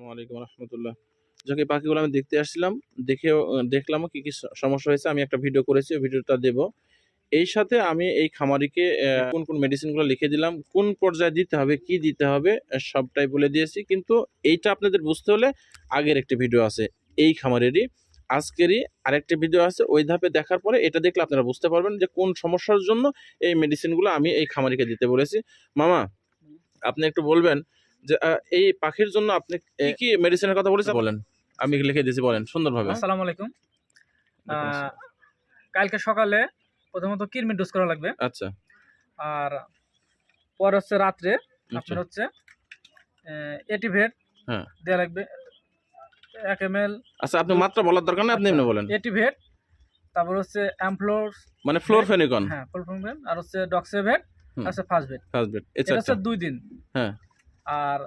আসসালামু আলাইকুম রহমতুল্লাহ। যাকে পাখিগুলো আমি দেখতে আসছিলাম, দেখেও দেখলাম কি কি সমস্যা হয়েছে, আমি একটা ভিডিও করেছি ভিডিওটা দেব। এই সাথে আমি এই খামারিকে কোন কোন মেডিসিনগুলো লিখে দিলাম, কোন পর্যায়ে দিতে হবে, কি দিতে হবে সবটাই বলে দিয়েছি। কিন্তু এইটা আপনাদের বুঝতে হলে আগের একটি ভিডিও আছে, এই খামারেরই। আজকেরই আরেকটি ভিডিও আছে, ওই ধাপে দেখার পরে এটা দেখলে আপনারা বুঝতে পারবেন যে কোন সমস্যার জন্য এই মেডিসিনগুলো আমি এই খামারিকে দিতে বলেছি। মামা, আপনি একটু বলবেন যে এই পাখির জন্য আপনি কি কি মেডিসিনের কথা বলেছেন? বলেন। আমি লিখে দিয়েছি বলেন সুন্দরভাবে। আসসালামু আলাইকুম। কালকে সকালে প্রথমত কিরমির ডোজ করা লাগবে। আচ্ছা। আর পর হচ্ছে রাত্রে আচ্ছা। আপনার হচ্ছে এটিভেট হ্যাঁ। দেওয়া লাগবে। এক এম এল আচ্ছা আপনি মাত্রা বলার দরকার নেই আপনি আচ্ছা। এমনি বলেন। এটিভেট তারপর হচ্ছে অ্যাম্পলোর মানে ফ্লোর ফেনিকন হ্যাঁ ফুলফুলভেট আর হচ্ছে ডক্সেভেট হুম। আর হচ্ছে ফার্স্টভেট ফার্স্ট বেড এটা আচ্ছা হচ্ছে দুই দিন। হ্যাঁ। আর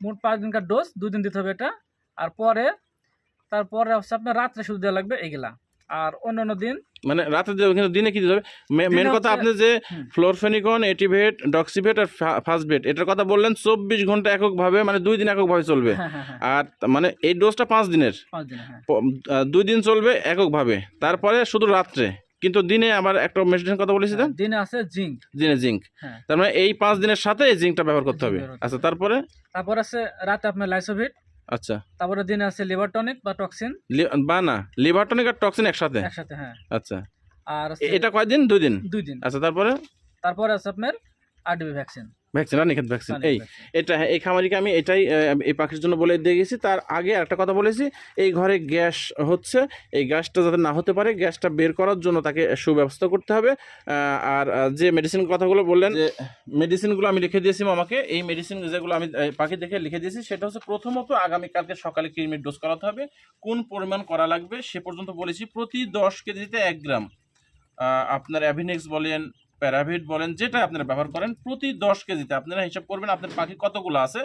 মোট পাঁচ দিনকার ডোজ দুই দিন দিতে হবে এটা। আর পরে তারপরে হচ্ছে আপনার রাত্রে শুধু দেওয়া লাগবে এগুলা। আর অন্য অন্য দিন মানে রাতে দেবে কিন্তু দিনে কি দিতে হবে? মেন কথা আপনি যে ফ্লোরফেনিকন এটিভেট ডক্সিভেট আর ফার্স্ট বেড এটার কথা বললেন চব্বিশ ঘণ্টা এককভাবে মানে দুই দিন এককভাবে চলবে। হ্যাঁ হ্যাঁ হ্যাঁ। আর মানে এই ডোজটা পাঁচ দিনের। দুই দিন চলবে এককভাবে। তারপরে শুধু রাত্রে। কিন্তু দিনে আবার একটা মেডিসিন কথা বলেছি দেন দিনে আছে জিঙ্ক দিনে জিঙ্ক হ্যাঁ। তার মানে এই পাঁচ দিনের সাথে এই জিঙ্কটা ব্যবহার করতে হবে। আচ্ছা তারপরে? তারপর আছে রাতে আপনার লাইসোভিট আচ্ছা। তারপরে দিনে আছে লিভার টনিক বা টক্সিন বা না লিভার টনিক আর টক্সিন একসাথে? একসাথে হ্যাঁ। আচ্ছা। আর এটা কয়দিন? দুই দিন? দুই দিন। আচ্ছা তারপরে? তারপরে আছে আপনার RDB vaccine vaccine Ranikhet vaccine এই এটা হ্যাঁ এই খামারিকে আমি এটাই এই পাখির জন্য বলে দিয়ে গেছি। তার আগে একটা কথা বলেছি এই ঘরে গ্যাস হচ্ছে এই গ্যাসটা যাতে না হতে পারে গ্যাসটা বের করার জন্য তাকে সুব্যবস্থা করতে হবে। আর যে মেডিসিন কথাগুলো বললেন যে মেডিসিনগুলো আমি লিখে দিয়েছি আমাকে এই মেডিসিন যেগুলো আমি পাখি দেখে লিখে দিয়েছি সেটা হচ্ছে প্রথমত আগামীকালকে সকালে কৃমির ডোজ করাতে হবে। কোন পরিমাণ করা লাগবে সে পর্যন্ত বলেছি প্রতি দশ কেজিতে এক গ্রাম। আপনার অ্যাভিনেক্স বলেন প্যারাভিট বলেন, যেটা আপনারা ব্যবহার করেন, প্রতি দশ কেজিতে আপনারা হিসাব করবেন আপনার পাখি কতগুলো আছে।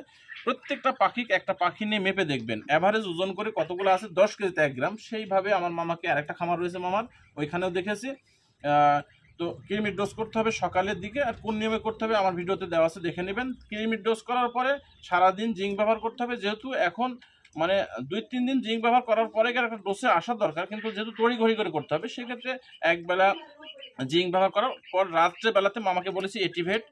প্রত্যেকটা পাখি, একটা পাখি নিয়ে মেপে দেখবেন। অ্যাভারেজ ওজন করে কতগুলো আছে, দশ কেজিতে এক গ্রাম। সেইভাবে আমার মামাকে আরেকটা খামার রয়েছে মামার, ওইখানেও দেখেছি। তো কৃমির ডোজ করতে হবে সকালের দিকে আর কোন নিয়মে করতে হবে, আমার ভিডিওতে দেওয়া আছে, দেখে নেবেন। কৃমির ডোজ করার পরে সারাদিন জিঙ্ক ব্যবহার করতে হবে, যেহেতু এখন মানে দুই, তিন দিন জিঙ্ক ব্যবহার করার পরে একটা ডোসে আসা দরকার, কিন্তু যেহেতু তড়িঘড়ি করে করতে হবে, সেক্ষেত্রে একবেলা জিঙ্ক ব্যবহার করার পর রাত্রে বেলাতে মামাকে বলেছি এটিভেট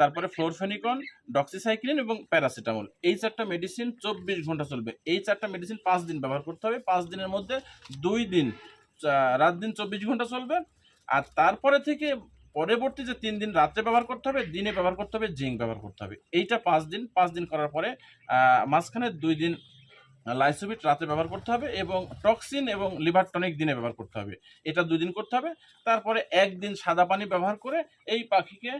তারপরে ফ্লোরফেনিকন ডক্সিসাইক্লিন এবং প্যারাসিটামল এই চারটা মেডিসিন চব্বিশ ঘণ্টা চলবে। এই চারটা মেডিসিন পাঁচ দিন ব্যবহার করতে হবে। পাঁচ দিনের মধ্যে দুই দিন রাত দিন চব্বিশ ঘণ্টা চলবে। আর তারপরে থেকে পরবর্তী যে তিন দিন রাত্রে ব্যবহার করতে হবে, দিনে ব্যবহার করতে হবে জিঙ্ক ব্যবহার করতে হবে। এইটা পাঁচ দিন পাঁচ দিন করার পরে মাঝখানে দুই দিন লাইসোবিট রাতে ব্যবহার করতে হবে এবং টক্সিন এবং লিভার টনিক দিনে ব্যবহার করতে হবে। এটা দুই দিন করতে হবে তারপরে একদিন সাদা পানি ব্যবহার করে এই পাখিকে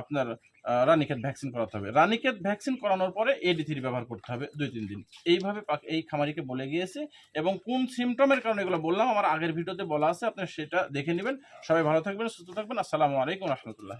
আপনার আহ, রানীক্ষেত ভ্যাকসিন করাতে হবে। রানীক্ষেত ভ্যাকসিন করানোর পরে এডি থ্রি ব্যবহার করতে হবে দুই তিন দিন। এইভাবে পাখি এই খামারিকে বলে গিয়েছে এবং কোন সিমটমের কারণে এগুলো বললাম আমার আগের ভিডিওতে বলা আছে আপনি সেটা দেখে নেবেন। সবাই ভালো থাকবেন সুস্থ থাকবেন। আসসালামু আলাইকুম রহমতুল্লাহ।